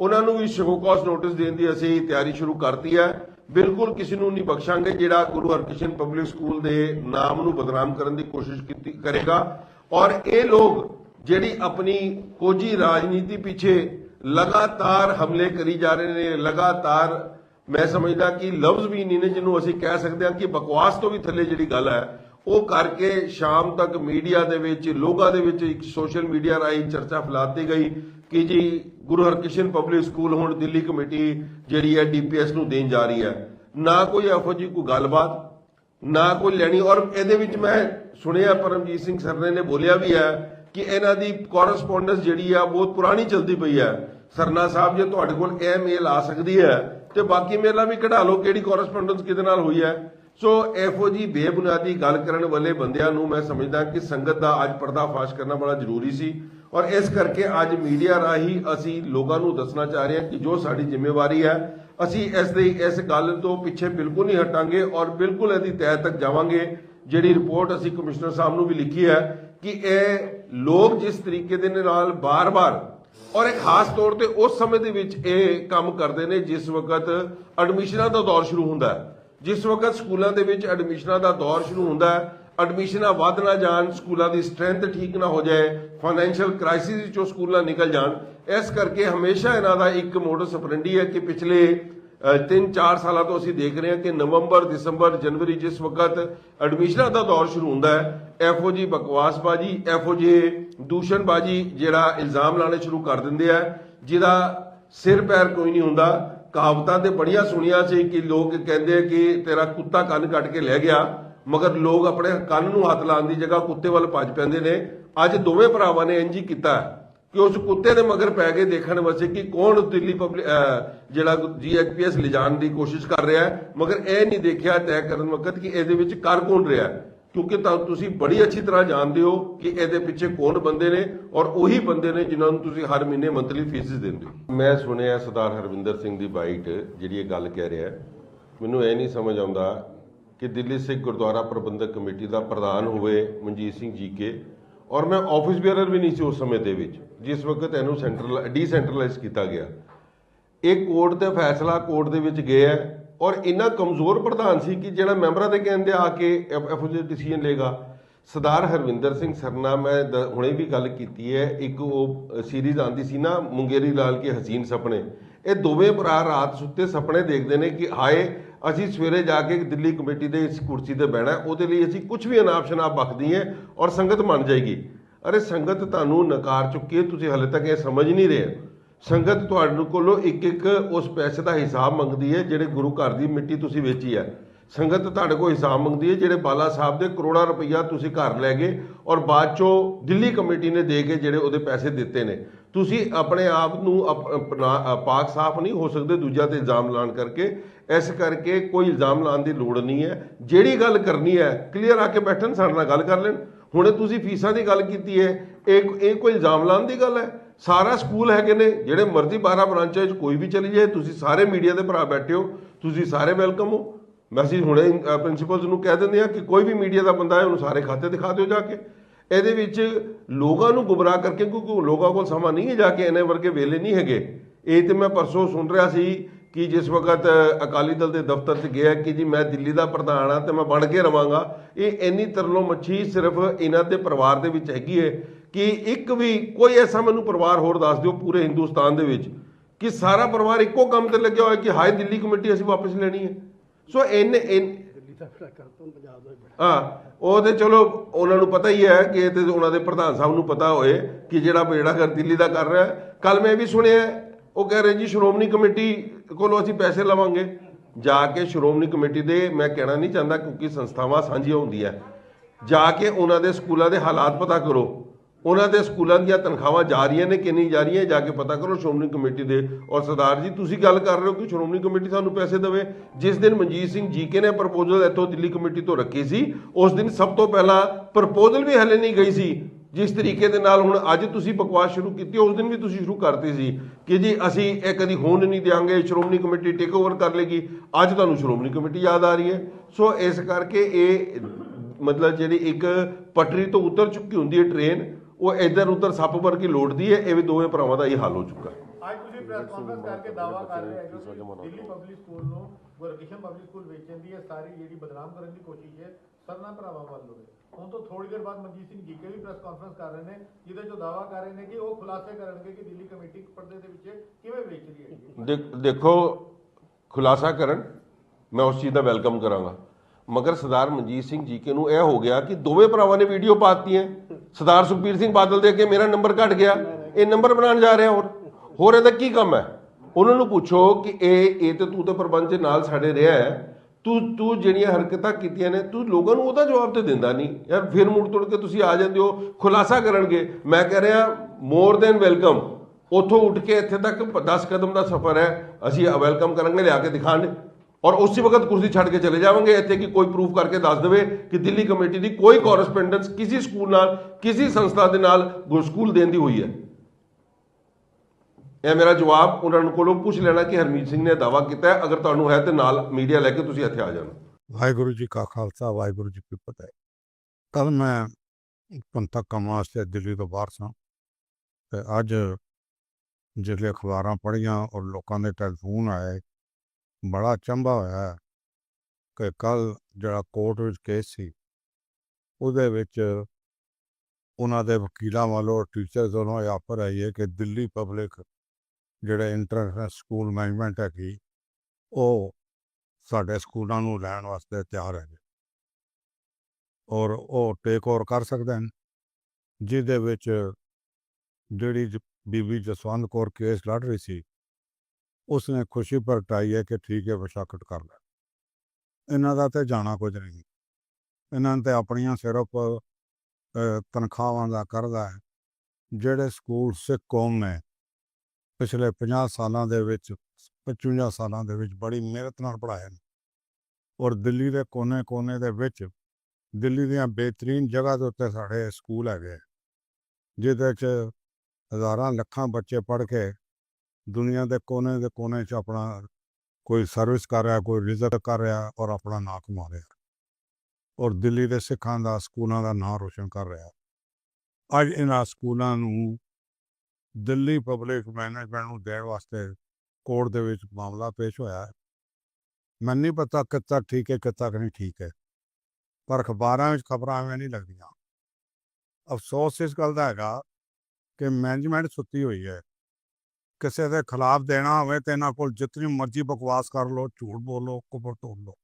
ਉਹਨਾਂ ਨੂੰ ਵੀ ਸ਼ੋ ਨੋਟਿਸ ਦੇਣ ਦੀ ਅਸੀਂ ਤਿਆਰੀ ਸ਼ੁਰੂ ਕਰਤੀ ਹੈ। ਬਿਲਕੁਲ ਕਿਸੇ ਨੂੰ ਨਹੀਂ ਬਖਸ਼ਾਂਗੇ ਜਿਹੜਾ ਗੁਰੂ ਹਰਕ੍ਰਿਸ਼ਨ ਪਬਲਿਕ ਸਕੂਲ ਦੇ ਨਾਮ ਨੂੰ ਬਦਨਾਮ ਕਰਨ ਦੀ ਕੋਸ਼ਿਸ਼ ਕੀਤੀ, ਕਰੇਗਾ। ਔਰ ਇਹ ਲੋਕ ਜਿਹੜੀ ਆਪਣੀ ਕੋਜੀ ਰਾਜਨੀਤੀ ਪਿੱਛੇ ਲਗਾਤਾਰ ਹਮਲੇ ਕਰੀ ਜਾ ਰਹੇ ਨੇ, ਲਗਾਤਾਰ ਮੈਂ ਸਮਝਦਾ ਕਿ ਲਫ਼ਜ਼ ਵੀ ਨਹੀਂ ਨੇ ਜਿਹਨੂੰ ਅਸੀਂ ਕਹਿ ਸਕਦੇ ਹਾਂ ਕਿ ਬਕਵਾਸ ਤੋਂ ਵੀ ਥੱਲੇ ਜਿਹੜੀ ਗੱਲ ਹੈ, ਉਹ ਕਰਕੇ ਸ਼ਾਮ ਤੱਕ ਮੀਡੀਆ ਦੇ ਵਿੱਚ, ਲੋਕਾਂ ਦੇ ਵਿੱਚ ਇੱਕ ਸੋਸ਼ਲ ਮੀਡੀਆ ਰਾਹੀਂ ਚਰਚਾ ਫੈਲਾਤੀ ਗਈ ਕਿ ਜੀ ਗੁਰੂ ਹਰਕ੍ਰਿਸ਼ਨ ਪਬਲਿਕ ਸਕੂਲ ਹੁਣ ਦਿੱਲੀ ਕਮੇਟੀ ਜਿਹੜੀ ਹੈ ਡੀਪੀਐਸ ਨੂੰ ਦੇਣ ਜਾ ਰਹੀ ਹੈ। ਨਾ ਕੋਈ ਇਹੋ ਜਿਹੀ ਕੋਈ ਗੱਲਬਾਤ, ਨਾ ਕੋਈ ਲੈਣੀ ਔਰ ਇਹਦੇ ਵਿੱਚ ਮੈਂ ਸੁਣਿਆ ਪਰਮਜੀਤ ਸਿੰਘ ਸਰਨੇ ਨੇ ਬੋਲਿਆ ਵੀ ਹੈ ਕਿ ਇਹਨਾਂ ਦੀ ਕੋਰਸਪੋਂਡੈਂਸ ਜਿਹੜੀ ਆ, ਬਹੁਤ ਪੁਰਾਣੀ ਚੱਲਦੀ ਪਈ ਹੈ ਸਰਨਾ ਸਾਹਿਬ ਜੇ ਤੁਹਾਡੇ ਕੋਲ ਇਹ ਮੇਲ ਆ ਸਕਦੀ ਹੈ, ਤੇ ਬਾਕੀ ਮੇਲਾਂ ਵੀ ਕਢਾ ਲਓ, ਕਿਹੜੀ ਕੋਰਸਪੋਂਡੈਂਸ ਕਿਹਦੇ ਨਾਲ ਹੋਈ ਹੈ। ਸੋ ਇਹੋ ਜੀ ਬੇਬੁਨਿਆਦੀ ਗੱਲ ਕਰਨ ਵਾਲੇ ਬੰਦਿਆਂ ਨੂੰ ਮੈਂ ਸਮਝਦਾ ਕਿ ਸੰਗਤ ਦਾ ਅੱਜ ਪਰਦਾਫਾਸ਼ ਕਰਨਾ ਬੜਾ ਜ਼ਰੂਰੀ ਸੀ। ਔਰ ਇਸ ਕਰਕੇ ਅੱਜ ਮੀਡੀਆ ਰਾਹੀਂ ਅਸੀਂ ਲੋਕਾਂ ਨੂੰ ਦੱਸਣਾ ਚਾਹ ਰਹੇ ਹਾਂ ਕਿ ਜੋ ਸਾਡੀ ਜ਼ਿੰਮੇਵਾਰੀ ਹੈ, ਅਸੀਂ ਇਸ ਦੀ ਇਸ ਗੱਲ ਤੋਂ ਪਿੱਛੇ ਬਿਲਕੁਲ ਨਹੀਂ ਹਟਾਂਗੇ ਔਰ ਬਿਲਕੁਲ ਇਹਦੀ ਤਹਿ ਤੱਕ ਜਾਵਾਂਗੇ। ਜਿਹੜੀ ਰਿਪੋਰਟ ਅਸੀਂ ਕਮਿਸ਼ਨਰ ਸਾਹਿਬ ਨੂੰ ਵੀ ਲਿਖੀ ਹੈ ਕਿ ਇਹ ਲੋਕ ਜਿਸ ਤਰੀਕੇ ਦੇ ਨਾਲ ਬਾਰ-ਬਾਰ ਔਰ ਇਹ ਖਾਸ ਤੌਰ ਤੇ ਉਸ ਸਮੇਂ ਦੇ ਵਿੱਚ ਇਹ ਕੰਮ ਕਰਦੇ ਨੇ ਜਿਸ ਵਕਤ ਐਡਮਿਸ਼ਨਾਂ ਦਾ ਦੌਰ ਸ਼ੁਰੂ ਹੁੰਦਾ ਹੈ। ਜਿਸ ਵਕਤ ਸਕੂਲਾਂ ਦੇ ਵਿੱਚ ਐਡਮਿਸ਼ਨਾਂ ਦਾ ਦੌਰ ਸ਼ੁਰੂ ਹੁੰਦਾ ਹੈ, ਐਡਮਿਸ਼ਨਾਂ ਵੱਧ ਨਾ ਜਾਣ, ਸਕੂਲਾਂ ਦੀ ਸਟਰੈਂਥ ਠੀਕ ਨਾ ਹੋ ਜਾਏ, ਫਾਈਨੈਂਸ਼ੀਅਲ ਕ੍ਰਾਈਸਿਸ ਵਿੱਚੋਂ ਸਕੂਲਾਂ ਨਿਕਲ ਜਾਣ, ਇਸ ਕਰਕੇ ਹਮੇਸ਼ਾ ਇਹਨਾਂ ਦਾ ਇੱਕ ਮੋਡਸ ਆਪਰੈਂਡੀ ਹੈ ਕਿ ਪਿਛਲੇ 3-4 ਸਾਲਾਂ ਤੋਂ ਅਸੀਂ ਦੇਖ ਰਹੇ ਹਾਂ ਕਿ ਨਵੰਬਰ, ਦਸੰਬਰ, ਜਨਵਰੀ ਜਿਸ ਵਕਤ ਐਡਮਿਸ਼ਨਾਂ ਦਾ ਦੌਰ ਸ਼ੁਰੂ ਹੁੰਦਾ ਹੈ ਇਹੋ ਜੀ ਬਕਵਾਸਬਾਜੀ ਇਹੋ ਜਿਹੇ ਦੂਸ਼ਣਬਾਜੀ ਜਿਹੜਾ ਇਲਜ਼ਾਮ ਲਾਣੇ ਸ਼ੁਰੂ ਕਰ ਦਿੰਦੇ ਆ, ਜਿਹਦਾ ਸਿਰ ਪੈਰ ਕੋਈ ਨਹੀਂ ਹੁੰਦਾ। ਕਹਾਵਤਾਂ ਤੇ ਬੜੀਆਂ ਸੁਣੀਆਂ ਸੀ ਕਿ ਲੋਕ ਕਹਿੰਦੇ ਕਿ ਤੇਰਾ ਕੁੱਤਾ ਕੰਨ ਕੱਟ ਕੇ ਲੈ ਗਿਆ, ਮਗਰ ਲੋਕ ਆਪਣੇ ਕੰਨ ਨੂੰ ਹੱਥ ਲਾਉਣ ਦੀ ਜਗ੍ਹਾ ਕੁੱਤੇ ਵੱਲ ਭੱਜ ਪੈਂਦੇ ਨੇ। ਅੱਜ ਦੋਵੇਂ ਭਰਾਵਾਂ ਨੇ ਇੰਜ ਹੀ ਕੀਤਾ। ਕਿ ਉਸ ਕੁੱਤੇ ਦੇ ਮਗਰ ਪੈ ਕੇ ਦੇਖਣ ਵਾਸਤੇ ਕਿ ਕੌਣ ਦਿੱਲੀ ਪਬਲਿਕ ਜਿਹੜਾ ਜੀਐਚਪੀਐਸ ਲਿਜਾਣ ਦੀ ਕੋਸ਼ਿਸ਼ ਕਰ ਰਿਹਾ ਹੈ, ਮਗਰ ਇਹ ਨਹੀਂ ਦੇਖਿਆ ਤੈਅ ਕਰਨ ਵਕਤ ਕਿ ਇਹਦੇ ਵਿੱਚ ਕਰ ਕੌਣ ਰਿਹਾ ਕਿਉਂਕਿ ਤਾਂ ਤੁਸੀਂ ਬੜੀ ਅੱਛੀ ਤਰ੍ਹਾਂ ਜਾਣਦੇ ਹੋ ਕਿ ਇਹਦੇ ਪਿੱਛੇ ਕੌਣ ਬੰਦੇ ਨੇ ਔਰ ਉਹੀ ਬੰਦੇ ਨੇ ਜਿਨ੍ਹਾਂ ਨੂੰ ਤੁਸੀਂ ਹਰ ਮਹੀਨੇ ਮੰਥਲੀ ਫੀਸ ਦਿੰਦੇ ਹੋ। ਮੈਂ ਸੁਣਿਆ ਸਰਦਾਰ ਹਰਵਿੰਦਰ ਸਿੰਘ ਦੀ ਬਾਈਟ ਜਿਹੜੀ ਇਹ ਗੱਲ ਕਹਿ ਰਿਹਾ ਮੈਨੂੰ ਇਹ ਨਹੀਂ ਸਮਝ ਆਉਂਦਾ ਕਿ ਦਿੱਲੀ ਸਿੱਖ ਗੁਰਦੁਆਰਾ ਪ੍ਰਬੰਧਕ ਕਮੇਟੀ ਦਾ ਪ੍ਰਧਾਨ ਹੋਵੇ ਮਨਜੀਤ ਸਿੰਘ ਜੀ ਕੇ ਔਰ ਮੈਂ ਆਫਿਸ ਬੀਅਰਰ ਵੀ ਨਹੀਂ ਸੀ ਉਸ ਸਮੇਂ ਦੇ ਵਿੱਚ, ਜਿਸ ਵਕਤ ਇਹਨੂੰ ਸੈਂਟਰਲ ਡੀਸੈਂਟਰਲਾਈਜ਼ ਕੀਤਾ ਗਿਆ। ਇਹ ਕੋਰਟ ਦਾ ਫੈਸਲਾ ਕੋਰਟ ਦੇ ਵਿੱਚ ਗਿਆ ਔਰ ਇੰਨਾ ਕਮਜ਼ੋਰ ਪ੍ਰਧਾਨ ਸੀ ਕਿ ਜਿਹੜਾ ਮੈਂਬਰਾਂ ਦੇ ਕਹਿੰਦੇ ਆ ਕੇ ਇਹੋ ਜਿਹੇ ਡਿਸੀਜਨ ਲੇਗਾ ਸਰਦਾਰ ਹਰਵਿੰਦਰ ਸਿੰਘ ਸਰਨਾ, ਮੈਂ ਦ- ਹੁਣੇ ਵੀ ਗੱਲ ਕੀਤੀ ਹੈ, ਇੱਕ ਉਹ ਸੀਰੀਜ਼ ਆਂਦੀ ਸੀ ਨਾ, ਮੁੰਗੇਰੀ ਲਾਲ ਕੇ ਹਸੀਨ ਸੁਪਨੇ ਇਹ ਦੋਵੇਂ ਭਰਾ ਰਾਤ ਸੁੱਤੇ ਸੁਪਨੇ ਦੇਖਦੇ ਨੇ ਕਿ ਹਾਏ, ਅਸੀਂ ਸਵੇਰੇ ਜਾ ਕੇ ਦਿੱਲੀ ਕਮੇਟੀ ਦੇ ਇਸ ਕੁਰਸੀ ਤੇ ਬਹਿਣਾ ਉਹਦੇ ਲਈ ਅਸੀਂ ਕੁਝ ਵੀ ਅਨਾਪ ਸ਼ਨਾਪ ਬਖਦੀ ਹੈ ਔਰ ਸੰਗਤ ਮੰਨ ਜਾਏਗੀ। ਅਰੇ ਸੰਗਤ ਤੁਹਾਨੂੰ ਨਕਾਰ ਚੁੱਕੀ ਹੈ, ਤੁਸੀਂ ਹਲੇ ਤੱਕ ਇਹ ਸਮਝ ਨਹੀਂ ਰਹੇ। ਸੰਗਤ ਤੁਹਾਡੇ ਕੋਲੋਂ ਇੱਕ ਇੱਕ ਉਸ ਪੈਸੇ ਦਾ ਹਿਸਾਬ ਮੰਗਦੀ ਹੈ, ਜਿਹੜੇ ਗੁਰੂ ਘਰ ਦੀ ਮਿੱਟੀ ਤੁਸੀਂ ਵੇਚੀ ਹੈ। ਸੰਗਤ ਤੁਹਾਡੇ ਕੋਲ ਹਿਸਾਬ ਮੰਗਦੀ ਹੈ, ਜਿਹੜੇ ਬਾਲਾ ਸਾਹਿਬ ਦੇ ਕਰੋੜਾਂ ਰੁਪਈਆ ਤੁਸੀਂ ਘਰ ਲੈ ਗਏ ਔਰ ਬਾਅਦ ਚੋਂ ਦਿੱਲੀ ਕਮੇਟੀ ਨੇ ਦੇ ਕੇ ਜਿਹੜੇ ਉਹਦੇ ਪੈਸੇ ਦਿੱਤੇ ਨੇ। ਤੁਸੀਂ ਆਪਣੇ ਆਪ ਨੂੰ ਅਪ- ਆਪਣਾ ਪਾਕ ਸਾਫ਼ ਨਹੀਂ ਹੋ ਸਕਦੇ, ਦੂਜਿਆਂ ਤੇ ਇਲਜ਼ਾਮ ਲਾਉਣ ਕਰਕੇ। ਇਸ ਕਰਕੇ ਕੋਈ ਇਲਜ਼ਾਮ ਲਾਉਣ ਦੀ ਲੋੜ ਨਹੀਂ ਹੈ। ਜਿਹੜੀ ਗੱਲ ਕਰਨੀ ਹੈ ਕਲੀਅਰ ਆ ਕੇ ਬੈਠਣ, ਸਾਡੇ ਨਾਲ ਗੱਲ ਕਰ ਲੈਣ। ਹੁਣੇ ਤੁਸੀਂ ਫੀਸਾਂ ਦੀ ਗੱਲ ਕੀਤੀ ਹੈ, ਇਹ ਇਹ ਕੋਈ ਇਲਜ਼ਾਮ ਲਾਉਣ ਦੀ ਗੱਲ ਹੈ? ਸਾਰਾ ਸਕੂਲ ਹੈਗੇ ਨੇ, ਜਿਹੜੇ ਮਰਜ਼ੀ 12 ਬ੍ਰਾਂਚਾਂ 'ਚ ਕੋਈ ਵੀ ਚਲੀ ਜਾਏ, ਤੁਸੀਂ ਸਾਰੇ ਮੀਡੀਆ ਦੇ ਭਰਾ ਬੈਠੇ ਹੋ, ਤੁਸੀਂ ਸਾਰੇ ਵੈਲਕਮ ਹੋ। ਮੈਂ ਹੁਣੇ ਪ੍ਰਿੰਸੀਪਲਸ ਨੂੰ ਕਹਿ ਦਿੰਦੇ ਆ ਕਿ ਕੋਈ ਵੀ ਮੀਡੀਆ ਦਾ ਬੰਦਾ ਹੈ, ਉਹਨੂੰ ਸਾਰੇ ਖਾਤੇ ਦਿਖਾ ਦਿਓ ਜਾ ਕੇ। ਇਹਦੇ ਵਿੱਚ ਲੋਕਾਂ ਨੂੰ ਗੁੰਮਰਾਹ ਕਰਕੇ ਕਿਉਂਕਿ ਲੋਕਾਂ ਕੋਲ ਸਮਾਂ ਨਹੀਂ ਹੈ ਜਾ ਕੇ ਇਹਨੇ ਵਰਗੇ ਵੇਲੇ ਨਹੀਂ ਹੈਗੇ। ਇਹ ਤੇ ਮੈਂ ਪਰਸੋਂ ਸੁਣ ਰਿਹਾ ਸੀ ਕਿ ਜਿਸ ਵਕਤ ਅਕਾਲੀ ਦਲ ਦੇ ਦਫ਼ਤਰ 'ਚ ਗਿਆ ਕਿ ਜੀ ਮੈਂ ਦਿੱਲੀ ਦਾ ਪ੍ਰਧਾਨ ਆ ਤੇ ਮੈਂ ਬਣ ਕੇ ਰਵਾਂਗਾ। ਇਹ ਇੰਨੀ ਤਰਲੋ ਮੱਛੀ ਸਿਰਫ ਇਹਨਾਂ ਦੇ ਪਰਿਵਾਰ ਦੇ ਵਿੱਚ ਹੈਗੀ ਹੈ ਕਿ ਇੱਕ ਵੀ ਕੋਈ ਐਸਾ ਮੈਨੂੰ ਪਰਿਵਾਰ ਹੋਰ ਦੱਸ ਦਿਓ ਪੂਰੇ ਹਿੰਦੁਸਤਾਨ ਦੇ ਵਿੱਚ ਕਿ ਸਾਰਾ ਪਰਿਵਾਰ ਇੱਕੋ ਕੰਮ ਤੇ ਲੱਗਿਆ ਹੋਇਆ ਕਿ ਹਾਏ ਦਿੱਲੀ ਕਮੇਟੀ ਅਸੀਂ ਵਾਪਸ ਲੈਣੀ ਹੈ। ਸੋ ਇਹਨੇ ਹਾਂ। ਉਹ ਤੇ ਚਲੋ, ਉਹਨਾਂ ਨੂੰ ਪਤਾ ਹੀ ਹੈ ਕਿ ਇਹ ਤੇ ਉਹਨਾਂ ਦੇ ਪ੍ਰਧਾਨ ਸਾਹਿਬ ਨੂੰ ਪਤਾ ਹੋਏ ਕਿ ਜਿਹੜਾ ਬੇੜਾ ਕਰ ਦਿੱਲੀ ਦਾ ਕਰ ਰਿਹਾ। ਕੱਲ ਮੈਂ ਵੀ ਸੁਣਿਆ, ਉਹ ਕਹਿ ਰਹੇ ਜੀ, ਸ਼੍ਰੋਮਣੀ ਕਮੇਟੀ ਕੋਲੋਂ ਅਸੀਂ ਪੈਸੇ ਲਵਾਂਗੇ। ਜਾ ਕੇ ਸ਼੍ਰੋਮਣੀ ਕਮੇਟੀ ਦੇ, ਮੈਂ ਕਹਿਣਾ ਨਹੀਂ ਚਾਹੁੰਦਾ ਕਿਉਂਕਿ ਸੰਸਥਾਵਾਂ ਸਾਂਝੀਆਂ ਹੁੰਦੀਆਂ। ਜਾ ਕੇ ਉਹਨਾਂ ਦੇ ਸਕੂਲਾਂ ਦੇ ਹਾਲਾਤ ਪਤਾ ਕਰੋ। ਉਹਨਾਂ ਦੇ ਸਕੂਲਾਂ ਦੀਆਂ ਤਨਖਾਹਾਂ ਜਾ ਰਹੀਆਂ ਨੇ ਕਿ ਨਹੀਂ ਜਾ ਰਹੀਆਂ ਜਾ ਕੇ ਪਤਾ ਕਰੋ ਸ਼੍ਰੋਮਣੀ ਕਮੇਟੀ ਦੇ। ਔਰ ਸਰਦਾਰ ਜੀ, ਤੁਸੀਂ ਗੱਲ ਕਰ ਰਹੇ ਹੋ ਕਿ ਸ਼੍ਰੋਮਣੀ ਕਮੇਟੀ ਸਾਨੂੰ ਪੈਸੇ ਦੇਵੇ? ਜਿਸ ਦਿਨ ਮਨਜੀਤ ਸਿੰਘ ਜੀਕੇ ਨੇ ਪ੍ਰਪੋਜ਼ਲ ਇੱਥੋਂ ਦਿੱਲੀ ਕਮੇਟੀ ਤੋਂ ਰੱਖੀ ਸੀ, ਉਸ ਦਿਨ ਸਭ ਤੋਂ ਪਹਿਲਾਂ ਪ੍ਰਪੋਜ਼ਲ ਵੀ ਹਲੇ ਨਹੀਂ ਗਈ ਸੀ। ਜਿਸ ਤਰੀਕੇ ਦੇ ਨਾਲ ਹੁਣ ਅੱਜ ਤੁਸੀਂ ਬਕਵਾਸ ਸ਼ੁਰੂ ਕੀਤੀ, ਉਸ ਦਿਨ ਵੀ ਤੁਸੀਂ ਸ਼ੁਰੂ ਕਰਤੀ ਸੀ ਕਿ ਜੀ ਅਸੀਂ ਇਹ ਕਦੀ ਹੋਣ ਨਹੀਂ ਦਿਆਂਗੇ, ਸ਼੍ਰੋਮਣੀ ਕਮੇਟੀ ਟੇਕ ਓਵਰ ਕਰ ਲੇਗੀ। ਅੱਜ ਤੁਹਾਨੂੰ ਸ਼੍ਰੋਮਣੀ ਕਮੇਟੀ ਯਾਦ ਆ ਰਹੀ ਹੈ। ਸੋ ਇਸ ਕਰਕੇ ਇਹ ਮਤਲਬ ਜਿਹੜੀ ਇੱਕ ਪਟਰੀ ਤੋਂ ਉਤਰ ਚੁੱਕੀ ਹੁੰਦੀ ਹੈ ਟ੍ਰੇਨ ਉਹ ਇੱਧਰ ਉੱਧਰ ਸੱਪ ਵਰਗੀ ਲੋੜਦੀ ਹੈ ਇਹ ਵੀ ਦੋਵੇਂ ਭਰਾਵਾਂ ਦਾ ਇਹ ਹਾਲ ਹੋ ਚੁੱਕਾ। ਅੱਜ ਤੁਸੀਂ ਪ੍ਰੈਸ ਕਾਨਫਰੰਸ ਕਰਕੇ ਦਾਵਾ ਕਰ ਰਹੇ ਹੋ ਕਿ ਦਿੱਲੀ ਪਬਲਿਕ ਸਕੂਲ ਨੂੰ ਗੁਰਕਿਸ਼ਨ ਪਬਲਿਕ ਸਕੂਲ ਵੇਚਣ ਦੀ ਇਹ ਸਾਰੀ ਜਿਹੜੀ ਬਦਨਾਮ ਕਰਨ ਦੀ ਕੋਸ਼ਿਸ਼ ਹੈ ਸਰਨਾ ਭਰਾਵਾਂ ਵੱਲੋਂ ਹੈ ਹੁਣ ਤੋਂ ਥੋੜੀ ਦੇਰ ਬਾਅਦ ਮਨਜੀਤ ਸਿੰਘ ਜੀਕੇ ਵੀ ਪ੍ਰੈਸ ਕਾਨਫਰੰਸ ਕਰ ਰਹੇ ਨੇ ਜਿਹਦੇ ਚੋਂ ਦਾਵਾ ਕਰ ਰਹੇ ਨੇ ਕਿ ਉਹ ਖੁਲਾਸੇ ਕਰਨਗੇ ਕਿ ਦਿੱਲੀ ਕਮੇਟੀ ਪਰਦੇ ਦੇ ਵਿੱਚ ਕਿਵੇਂ ਵੇਚ ਰਹੀ ਹੈ ਦੇਖ- ਖੁਲਾਸਾ ਕਰਨ ਮੈਂ ਉਸ ਚੀਜ਼ ਦਾ ਵੈਲਕਮ ਕਰਾਂਗਾ। ਮਗਰ ਸਰਦਾਰ ਮਨਜੀਤ ਸਿੰਘ ਜੀਕੇ ਨੂੰ ਇਹ ਹੋ ਗਿਆ ਕਿ ਦੋਵੇਂ ਭਰਾਵਾਂ ਨੇ ਵੀਡੀਓ ਪਾਤੀਆਂ ਸਰਦਾਰ ਸੁਖਬੀਰ ਸਿੰਘ ਬਾਦਲ ਦੇ ਅੱਗੇ ਮੇਰਾ ਨੰਬਰ ਘਟ ਗਿਆ। ਇਹ ਨੰਬਰ ਬਣਾਉਣ ਜਾ ਰਿਹਾ ਹੋਰ। ਹੋਰ ਇਹਦਾ ਕੀ ਕੰਮ ਹੈ? ਉਹਨਾਂ ਨੂੰ ਪੁੱਛੋ ਕਿ ਇਹ ਇਹ ਤੇ ਤੂੰ ਤਾਂ ਪ੍ਰਬੰਧ ਦੇ ਨਾਲ ਸਾਡੇ ਰਿਹਾ ਹੈ। ਤੂੰ ਤੂੰ ਜਿਹੜੀਆਂ ਹਰਕਤਾਂ ਕੀਤੀਆਂ ਨੇ, ਤੂੰ ਲੋਕਾਂ ਨੂੰ ਉਹਦਾ ਜਵਾਬ ਤੇ ਦਿੰਦਾ ਨਹੀਂ। ਯਾਰ ਫਿਰ ਮੁੜ ਤੁੜ ਕੇ ਤੁਸੀਂ ਆ ਜਾਂਦੇ ਹੋ, ਖੁਲਾਸਾ ਕਰਨਗੇ। ਮੈਂ ਕਹਿ ਰਿਹਾ ਮੋਰ ਦੈਨ ਵੈਲਕਮ ਉੱਥੋਂ ਉੱਠ ਕੇ ਇੱਥੇ ਤੱਕ 10 ਕਦਮ ਦਾ ਸਫ਼ਰ ਹੈ। ਅਸੀਂ ਵੈਲਕਮ ਕਰਾਂਗੇ, ਲਿਆ ਕੇ ਦਿਖਾਣ ਔਰ ਉਸੇ ਵਕਤ ਕੁਰਸੀ ਛੱਡ ਕੇ ਚਲੇ ਜਾਵਾਂਗੇ, ਇੱਥੇ ਕਿ ਕੋਈ ਪ੍ਰੂਫ ਕਰਕੇ ਦੱਸ ਦੇਵੇ ਕਿ ਦਿੱਲੀ ਕਮੇਟੀ ਦੀ ਕੋਈ ਕੋਰਸਪੈਂਡੈਂਸ ਕਿਸੇ ਸਕੂਲ ਨਾਲ, ਕਿਸੇ ਸੰਸਥਾ ਦੇ ਨਾਲ ਗੁਰ ਸਕੂਲ ਦੇਣ ਦੀ ਹੋਈ ਹੈ? ਇਹ ਮੇਰਾ ਜਵਾਬ ਉਹਨਾਂ ਕੋਲੋਂ ਪੁੱਛ ਲੈਣਾ ਕਿ ਹਰਮੀਤ ਸਿੰਘ ਨੇ ਦਾਵਾ ਕੀਤਾ ਹੈ। ਅਗਰ ਤੁਹਾਨੂੰ ਹੈ ਤੇ ਨਾਲ ਮੀਡੀਆ ਲੈ ਕੇ ਤੁਸੀਂ ਇੱਥੇ ਆ ਜਾਣਾ। ਵਾਹਿਗੁਰੂ ਜੀ ਕਾ ਖਾਲਸਾ, ਵਾਹਿਗੁਰੂ ਜੀ ਕੀ ਫਤਿਹ। ਕੱਲ ਮੈਂ ਪੰਥਕ ਕੰਮਾਂ ਵਾਸਤੇ ਦਿੱਲੀ ਤੋਂ ਬਾਹਰ ਸਾਂ ਤੇ ਅੱਜ ਜਿਹੜੇ ਅਖਬਾਰਾਂ ਪੜ੍ਹੀਆਂ ਔਰ ਲੋਕਾਂ ਦੇ ਟੈਲੀਫੋਨ ਆਏ ਬੜਾ ਚੰਬਾ ਹੋਇਆ ਹੈ ਕਿ ਕੱਲ ਜਿਹੜਾ ਕੋਰਟ ਵਿੱਚ ਕੇਸ ਸੀ, ਉਹਦੇ ਵਿੱਚ ਉਹਨਾਂ ਦੇ ਵਕੀਲਾਂ ਵੱਲੋਂ ਟੀਚਰਸ ਵੱਲੋਂ ਇਹ ਆਫਰ ਆਈ ਹੈ ਕਿ ਦਿੱਲੀ ਪਬਲਿਕ ਜਿਹੜੇ ਇੰਟਰਨੈਸ਼ਨਲ ਸਕੂਲ ਮੈਨੇਜਮੈਂਟ ਹੈਗੀ, ਉਹ ਸਾਡੇ ਸਕੂਲਾਂ ਨੂੰ ਲੈਣ ਵਾਸਤੇ ਤਿਆਰ ਹੈ ਔਰ ਉਹ ਟੇਕ ਓਵਰ ਕਰ ਸਕਦੇ ਹਨ, ਜਿਹਦੇ ਵਿੱਚ ਜਿਹੜੀ ਜ- ਬੀਬੀ ਜਸਵੰਤ ਕੌਰ ਕੇਸ ਲੜ ਰਹੀ ਸੀ ਉਸਨੇ ਖੁਸ਼ੀ ਪ੍ਰਗਟਾਈ ਹੈ ਕਿ ਠੀਕ ਹੈ ਬਸ਼ਾਕਟ ਕਰ ਲੈ ਇਹਨਾਂ ਦਾ ਤੇ ਜਾਣਾ ਕੁਝ ਨਹੀਂ। ਇਹਨਾਂ ਨੇ ਤੇ ਆਪਣੀਆਂ ਸਿਰਫ ਤਨਖਾਹਾਂ ਦਾ ਕਰਦਾ ਹੈ ਜਿਹੜੇ ਸਕੂਲ ਸਿੱਖ ਕੌਮ ਨੇ ਪਿਛਲੇ 50 ਸਾਲਾਂ ਦੇ ਵਿੱਚ 55 ਸਾਲਾਂ ਦੇ ਵਿੱਚ ਬੜੀ ਮਿਹਨਤ ਨਾਲ ਪੜ੍ਹਾਏ ਨੇ। ਔਰ ਦਿੱਲੀ ਦੇ ਕੋਨੇ-ਕੋਨੇ ਦੇ ਵਿੱਚ ਦਿੱਲੀ ਦੀਆਂ ਬਿਹਤਰੀਨ ਜਗ੍ਹਾ ਦੇ ਉੱਤੇ ਸਾਡੇ ਸਕੂਲ ਹੈਗੇ ਆ, ਜਿਹਦੇ 'ਚ ਹਜ਼ਾਰਾਂ ਲੱਖਾਂ ਬੱਚੇ ਪੜ੍ਹ ਕੇ ਦੁਨੀਆ ਦੇ ਕੋਨੇ ਦੇ ਕੋਨੇ 'ਚ ਆਪਣਾ ਕੋਈ ਸਰਵਿਸ ਕਰ ਰਿਹਾ, ਕੋਈ ਰਿਜ਼ਕ ਕਰ ਰਿਹਾ ਔਰ ਆਪਣਾ ਨਾਂ ਕਮਾ ਰਿਹਾ। ਔਰ ਦਿੱਲੀ ਦੇ ਸਿੱਖਾਂ ਦਾ, ਸਕੂਲਾਂ ਦਾ ਨਾਂ ਰੋਸ਼ਨ ਕਰ ਰਿਹਾ। ਅੱਜ ਇਹਨਾਂ ਸਕੂਲਾਂ ਨੂੰ ਦਿੱਲੀ ਪਬਲਿਕ ਮੈਨੇਜਮੈਂਟ ਨੂੰ ਦੇਣ ਵਾਸਤੇ ਕੋਰਟ ਦੇ ਵਿੱਚ ਮਾਮਲਾ ਪੇਸ਼ ਹੋਇਆ। ਮੈਨੂੰ ਨਹੀਂ ਪਤਾ ਕਿੱਤਾ ਠੀਕ ਹੈ ਕਿੱਤਾ ਨਹੀਂ ਠੀਕ ਹੈ। ਪਰ ਅਖਬਾਰਾਂ ਵਿੱਚ ਖਬਰਾਂ ਐਵੇਂ ਨਹੀਂ ਲੱਗਦੀਆਂ। ਅਫਸੋਸ ਇਸ ਗੱਲ ਦਾ ਹੈਗਾ ਕਿ ਮੈਨੇਜਮੈਂਟ ਸੁੱਤੀ ਹੋਈ ਹੈ। ਕਿਸੇ ਦੇ ਖਿਲਾਫ ਦੇਣਾ ਹੋਵੇ ਤੇ ਇਹਨਾਂ ਕੋਲ ਜਿਤਨੀ ਮਰਜ਼ੀ ਬਕਵਾਸ ਕਰ ਲੋ ਝੂਠ ਬੋਲੋ ਕੁਬਰ ਤੋੜ ਲੋ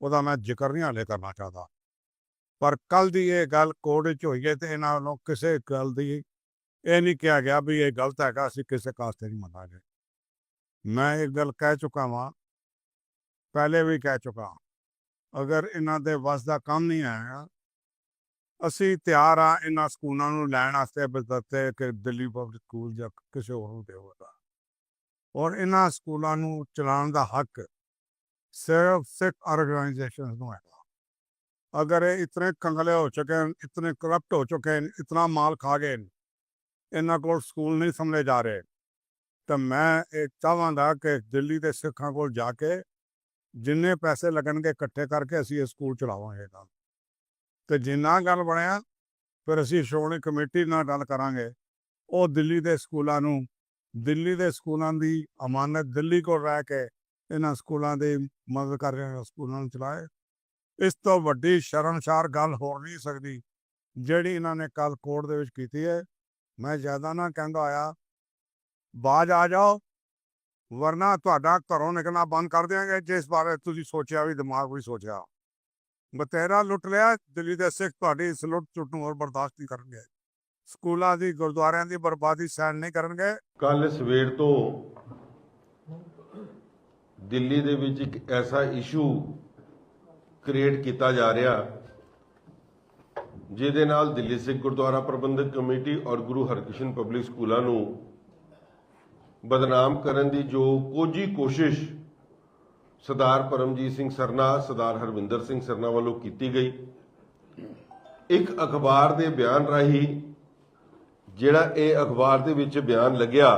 ਉਹਦਾ ਮੈਂ ਜ਼ਿਕਰ ਨਹੀਂ ਹਾਲੇ ਕਰਨਾ ਚਾਹਦਾ। ਪਰ ਕੱਲ ਦੀ ਇਹ ਗੱਲ ਕੋਰਟ 'ਚ ਹੋਈ ਹੈ ਤੇ ਇਹਨਾਂ ਵੱਲੋਂ ਕਿਸੇ ਗੱਲ ਦੀ ਇਹ ਨਹੀਂ ਕਿਹਾ ਗਿਆ ਵੀ ਇਹ ਗਲਤ ਹੈਗਾ, ਅਸੀਂ ਕਿਸੇ ਕਾਸਤੇ ਨਹੀਂ ਮੰਨਾਂਗੇ। ਮੈਂ ਇਹ ਗੱਲ ਕਹਿ ਚੁੱਕਾ ਵਾਂ, ਪਹਿਲੇ ਵੀ ਕਹਿ ਚੁੱਕਾ ਅਗਰ ਇਹਨਾਂ ਦੇ ਵੱਸ ਦਾ ਕੰਮ ਨਹੀਂ ਆਇਆ ਅਸੀਂ ਤਿਆਰ ਆ ਇਹਨਾਂ ਸਕੂਲਾਂ ਨੂੰ ਲੈਣ ਵਾਸਤੇ ਬਦਤੇ ਕਿ ਦਿੱਲੀ ਪਬਲਿਕ ਸਕੂਲ ਜਾਂ ਕਿਸੇ ਹੋਰ ਨੂੰ ਦੇਵਗਾ ਔਰ ਇਹਨਾਂ ਸਕੂਲਾਂ ਨੂੰ ਚਲਾਉਣ ਦਾ ਹੱਕ ਸਿਰਫ ਸਿੱਖ ਆਰਗੇਨਾਈਜੇਸ਼ਨ ਨੂੰ ਹੈ ਅਗਰ ਇਹ ਇਤਨੇ ਕੰਗਲੇ ਹੋ ਚੁੱਕੇ ਹਨ, ਇਤਨੇ ਕਰਪਟ ਹੋ ਚੁੱਕੇ ਹਨ, ਇਤਨਾ ਮਾਲ ਖਾ ਗਏ ਇਹਨਾਂ ਕੋਲ ਸਕੂਲ ਨਹੀਂ ਸਮਝੇ ਜਾ ਰਹੇ, ਤਾਂ ਮੈਂ ਇਹ ਚਾਹਾਂਗਾ ਕਿ ਦਿੱਲੀ ਦੇ ਸਿੱਖਾਂ ਕੋਲ ਜਾ ਕੇ ਜਿੰਨੇ ਪੈਸੇ ਲੱਗਣਗੇ ਇਕੱਠੇ ਕਰਕੇ ਅਸੀਂ ਇਹ ਸਕੂਲ ਚਲਾਵਾਂਗੇ ਨਾਲ ਤੇ ਜਿੰਨਾ ਗੱਲ ਬਣਿਆ, ਫਿਰ ਅਸੀਂ ਸ਼੍ਰੋਮਣੀ ਕਮੇਟੀ ਨਾਲ ਗੱਲ ਕਰਾਂਗੇ। ਉਹ ਦਿੱਲੀ ਦੇ ਸਕੂਲਾਂ ਨੂੰ, ਦਿੱਲੀ ਦੇ ਸਕੂਲਾਂ ਦੀ ਅਮਾਨਤ ਦਿੱਲੀ ਕੋਲ ਰਹਿ ਕੇ ਇਹਨਾਂ ਸਕੂਲਾਂ ਦੀ ਮਦਦ ਕਰ ਰਹੇ ਸਕੂਲਾਂ ਨੂੰ ਚਲਾਏ। ਇਸ ਤੋਂ ਵੱਡੀ ਸ਼ਰਮਸ਼ਾਰ ਗੱਲ ਹੋ ਨਹੀਂ ਸਕਦੀ, ਜਿਹੜੀ ਇਹਨਾਂ ਨੇ ਕੱਲ ਕੋਰਟ ਦੇ ਵਿੱਚ ਕੀਤੀ ਹੈ। ਮੈਂ ਜ਼ਿਆਦਾ ਨਾ ਕਹਿੰਦਾ ਆਇਆ, ਬਾਜ ਆ ਜਾਓ, ਵਰਨਾ ਤੁਹਾਡਾ ਘਰੋਂ ਨਿਕਲਣਾ ਬੰਦ ਕਰ ਦਿਆਂਗੇ, ਜਿਸ ਬਾਰੇ ਤੁਸੀਂ ਸੋਚਿਆ ਵੀ ਦਿਮਾਗ ਵੀ ਸੋਚਿਆ। ਬਤੇਰਾ ਲੁੱਟ ਲਿਆ, ਦਿੱਲੀ ਦੇ ਸਿੱਖ ਤੁਹਾਡੀ ਇਸ ਲੁੱਟ ਚੁੱਟ ਨੂੰ ਹੋਰ ਬਰਦਾਸ਼ਤ ਨਹੀਂ ਕਰਨਗੇ। ਸਕੂਲਾਂ ਦੀ, ਗੁਰਦੁਆਰਿਆਂ ਦੀ ਬਰਬਾਦੀ ਸਹਿਣ ਨਹੀਂ ਕਰਨਗੇ। ਕੱਲ ਸਵੇਰ ਤੋਂ ਦਿੱਲੀ ਦੇ ਵਿੱਚ ਇੱਕ ਐਸਾ ਇਸ਼ੂ ਕ੍ਰੀਏਟ ਕੀਤਾ ਜਾ ਰਿਹਾ, ਜਿਹਦੇ ਨਾਲ ਦਿੱਲੀ ਸਿੱਖ ਗੁਰਦੁਆਰਾ ਪ੍ਰਬੰਧਕ ਕਮੇਟੀ ਔਰ ਗੁਰੂ ਹਰਕ੍ਰਿਸ਼ਨ ਪਬਲਿਕ ਸਕੂਲਾਂ ਨੂੰ ਬਦਨਾਮ ਕਰਨ ਦੀ ਜੋ ਕੋਝੀ ਕੋਸ਼ਿਸ਼ ਸਰਦਾਰ ਪਰਮਜੀਤ ਸਿੰਘ ਸਰਨਾ, ਸਰਦਾਰ ਹਰਵਿੰਦਰ ਸਿੰਘ ਸਰਨਾ ਵੱਲੋਂ ਕੀਤੀ ਗਈ। ਇੱਕ ਅਖਬਾਰ ਦੇ ਬਿਆਨ ਰਾਹੀਂ ਜਿਹੜਾ ਇਹ ਅਖਬਾਰ ਦੇ ਵਿੱਚ ਬਿਆਨ ਲੱਗਿਆ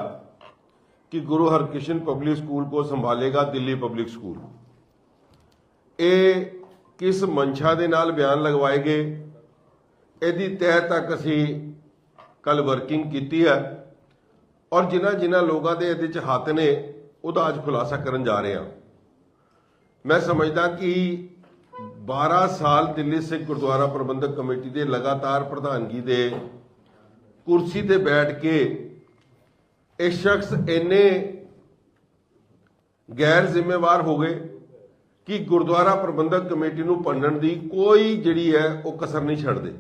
ਕਿ ਗੁਰੂ ਹਰਕ੍ਰਿਸ਼ਨ ਪਬਲਿਕ ਸਕੂਲ ਕੋ ਸੰਭਾਲੇਗਾ ਦਿੱਲੀ ਪਬਲਿਕ ਸਕੂਲ। ਇਹ ਕਿਸ ਮਨਸ਼ਾ ਦੇ ਨਾਲ ਬਿਆਨ ਲਗਵਾਏ ਗਏ? ਇਹਦੀ ਤਹਿ ਤੱਕ ਅਸੀਂ ਕੱਲ ਵਰਕਿੰਗ ਕੀਤੀ ਹੈ ਔਰ ਜਿਨ੍ਹਾਂ ਜਿਨ੍ਹਾਂ ਲੋਕਾਂ ਦੇ ਇਹਦੇ ਚ ਹੱਥ ਨੇ ਉਹਦਾ ਅੱਜ ਖੁਲਾਸਾ ਕਰਨ ਜਾ ਰਹੇ ਹਾਂ। ਮੈਂ ਸਮਝਦਾ ਕਿ 12 ਸਾਲ ਦਿੱਲੀ ਸਿੱਖ ਗੁਰਦੁਆਰਾ ਪ੍ਰਬੰਧਕ ਕਮੇਟੀ ਦੇ ਲਗਾਤਾਰ ਪ੍ਰਧਾਨਗੀ ਦੇ ਕੁਰਸੀ ਤੇ ਬੈਠ ਕੇ ਇਹ ਸ਼ਖਸ ਇੰਨੇ ਗੈਰ ਜ਼ਿੰਮੇਵਾਰ ਹੋ ਗਏ ਕਿ ਗੁਰਦੁਆਰਾ ਪ੍ਰਬੰਧਕ ਕਮੇਟੀ ਨੂੰ ਭੰਡਣ ਦੀ ਕੋਈ ਜਿਹੜੀ ਹੈ ਉਹ ਕਸਰ ਨਹੀਂ ਛੱਡਦੇ।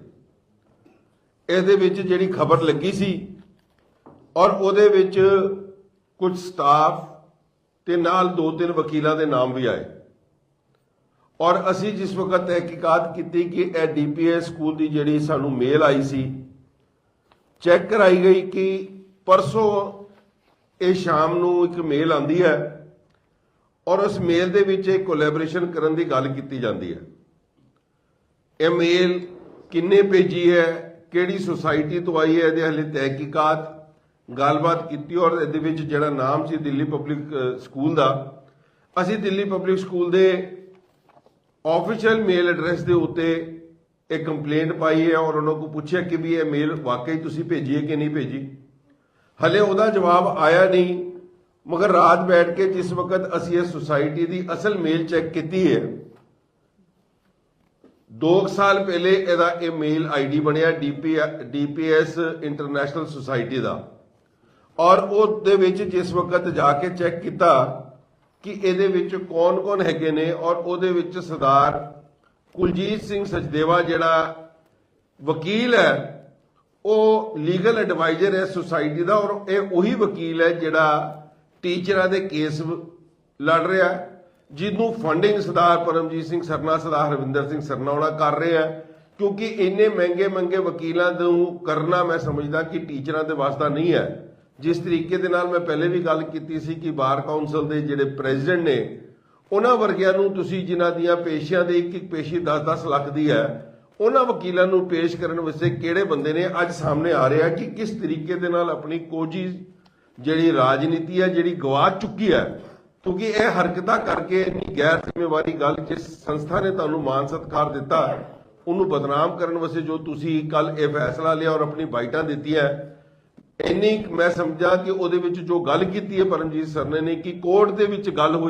ਇਹਦੇ ਵਿੱਚ ਜਿਹੜੀ ਖਬਰ ਲੱਗੀ ਸੀ ਔਰ ਉਹਦੇ ਵਿੱਚ ਕੁਝ ਸਟਾਫ ਤੇ ਨਾਲ ਦੋ ਤਿੰਨ ਵਕੀਲਾਂ ਦੇ ਨਾਮ ਵੀ ਆਏ। ਔਰ ਅਸੀਂ ਜਿਸ ਵਕਤ ਤਹਿਕੀਕਾਤ ਕੀਤੀ ਕਿ ਇਹ ਡੀਪੀਐਸ ਸਕੂਲ ਦੀ ਜਿਹੜੀ ਸਾਨੂੰ ਮੇਲ ਆਈ ਸੀ, ਚੈੱਕ ਕਰਾਈ ਗਈ ਕਿ ਪਰਸੋਂ ਇਹ ਸ਼ਾਮ ਨੂੰ ਇੱਕ ਮੇਲ ਆਂਦੀ ਹੈ ਔਰ ਉਸ ਮੇਲ ਦੇ ਵਿੱਚ ਇੱਕ ਕੋਲੈਬੋਰੇਸ਼ਨ ਕਰਨ ਦੀ ਗੱਲ ਕੀਤੀ ਜਾਂਦੀ ਹੈ। ਇਹ ਮੇਲ ਕਿੰਨੇ ਭੇਜੀ ਹੈ, ਕਿਹੜੀ ਸੁਸਾਇਟੀ ਤੋਂ ਆਈ ਹੈ, ਇਹਦੇ ਹਲੇ ਤਹਿਕੀਕਾਤ, ਗੱਲਬਾਤ ਕੀਤੀ ਔਰ ਇਹਦੇ ਵਿੱਚ ਜਿਹੜਾ ਨਾਮ ਸੀ ਦਿੱਲੀ ਪਬਲਿਕ ਸਕੂਲ ਦਾ, ਅਸੀਂ ਦਿੱਲੀ ਪਬਲਿਕ ਸਕੂਲ ਦੇ ਆਫੀਸ਼ੀਅਲ ਮੇਲ ਐਡਰੈਸ ਦੇ ਉੱਤੇ ਇਹ ਕੰਪਲੇਂਟ ਪਾਈ ਹੈ ਔਰ ਉਹਨਾਂ ਕੋਲ ਪੁੱਛਿਆ ਕਿ ਵੀ ਇਹ ਮੇਲ ਵਾਕਈ ਤੁਸੀਂ ਭੇਜੀ ਹੈ ਕਿ ਨਹੀਂ ਭੇਜੀ? ਹਲੇ ਉਹਦਾ ਜਵਾਬ ਆਇਆ ਨਹੀਂ, ਮਗਰ ਰਾਤ ਬੈਠ ਕੇ ਜਿਸ ਵਕਤ ਅਸੀਂ ਇਹ ਸੁਸਾਇਟੀ ਦੀ ਅਸਲ ਮੇਲ ਚੈੱਕ ਕੀਤੀ ਹੈ 2 ਸਾਲ ਪਹਿਲੇ ਇਹਦਾ ਇਹ ਮੇਲ ਆਈਡੀ ਬਣਿਆ ਡੀਪੀ ਡੀਪੀਐਸ ਇੰਟਰਨੈਸ਼ਨਲ ਸੁਸਾਇਟੀ ਦਾ। ਔਰ ਉਹਦੇ ਵਿੱਚ ਜਿਸ ਵਕਤ ਜਾ ਕੇ ਚੈੱਕ ਕੀਤਾ ਕਿ ਇਹਦੇ ਵਿੱਚ ਕੌਣ-ਕੌਣ ਹੈਗੇ ਨੇ ਔਰ ਉਹਦੇ ਵਿੱਚ ਸਰਦਾਰ ਕੁਲਜੀਤ ਸਿੰਘ ਸਚਦੇਵਾ ਜਿਹੜਾ ਵਕੀਲ ਹੈ, ਉਹ ਲੀਗਲ ਐਡਵਾਈਜ਼ਰ ਹੈ ਸੁਸਾਇਟੀ ਦਾ ਔਰ ਇਹ ਉਹੀ ਵਕੀਲ ਹੈ ਜਿਹੜਾ ਟੀਚਰਾਂ ਦੇ ਕੇਸ ਲੜ ਰਿਹਾ ਜਿਹਨੂੰ ਫੰਡਿੰਗ ਸਰਦਾਰ ਪਰਮਜੀਤ ਸਿੰਘ ਸਰਨਾ, ਸਰਦਾਰ ਹਰਵਿੰਦਰ ਸਿੰਘ ਸਰਨਾ ਉਹਨਾਂ ਕਰ ਰਿਹਾ ਕਿਉਂਕਿ ਇੰਨੇ ਮਹਿੰਗੇ ਮਹਿੰਗੇ ਵਕੀਲਾਂ ਨੂੰ ਕਰਨਾ ਮੈਂ ਸਮਝਦਾ ਕਿ ਟੀਚਰਾਂ ਦੇ ਵਾਸਤਾ ਨਹੀਂ ਹੈ। ਜਿਸ ਤਰੀਕੇ ਦੇ ਨਾਲ ਮੈਂ ਪਹਿਲੇ ਵੀ ਗੱਲ ਕੀਤੀ ਸੀ ਕਿ ਬਾਰ ਕਾਉਂਸਲ ਦੇ ਜਿਹੜੇ ਪ੍ਰੈਜ਼ੀਡੈਂਟ ਨੇ, ਉਹਨਾਂ ਵਰਗਿਆਂ ਨੂੰ ਤੁਸੀਂ ਜਿਨ੍ਹਾਂ ਦੀਆਂ ਪੇਸ਼ੀਆਂ ਦੇ ਇੱਕ ਇੱਕ ਪੇਸ਼ੀ 10-10 ਲੱਖ ਦੀ ਹੈ, ਉਹਨਾਂ ਵਕੀਲਾਂ ਨੂੰ ਪੇਸ਼ ਕਰਨ ਵਾਸਤੇ ਕਿਹੜੇ ਬੰਦੇ ਨੇ ਅੱਜ ਸਾਹਮਣੇ ਆ ਰਿਹਾ ਕਿ ਕਿਸ ਤਰੀਕੇ ਦੇ ਨਾਲ ਆਪਣੀ ਕੋਜੀ ਜਿਹੜੀ ਰਾਜਨੀਤੀ ਹੈ, ਜਿਹੜੀ ਗਵਾ ਚੁੱਕੀ ਹੈ, ਕਿਉਂਕਿ ਇਹ ਹਰਕਤਾਂ ਕਰਕੇ ਇੰਨੀ ਗੈਰ ਜ਼ਿੰਮੇਵਾਰੀ ਗੱਲ ਜਿਸ ਸੰਸਥਾ ਨੇ ਤੁਹਾਨੂੰ ਮਾਨ ਸਤਿਕਾਰ ਦਿੱਤਾ, ਉਹਨੂੰ ਬਦਨਾਮ ਕਰਨ ਵਾਸਤੇ ਜੋ ਤੁਸੀਂ ਕੱਲ ਇਹ ਫੈਸਲਾ ਲਿਆ ਔਰ ਆਪਣੀ ਬਾਈਟਾਂ ਦਿੱਤੀਆਂ ਇੰਨੀ ਮੈਂ ਸਮਝਾ ਕਿ ਉਹਦੇ ਵਿੱਚ ਜੋ ਗੱਲ ਕੀਤੀ ਹੈ ਪਰਮਜੀਤ ਸਰ ਨੇ ਕਿ ਕੋਰਟ ਦੇ ਵਿੱਚ ਗੱਲ ਹੋਈ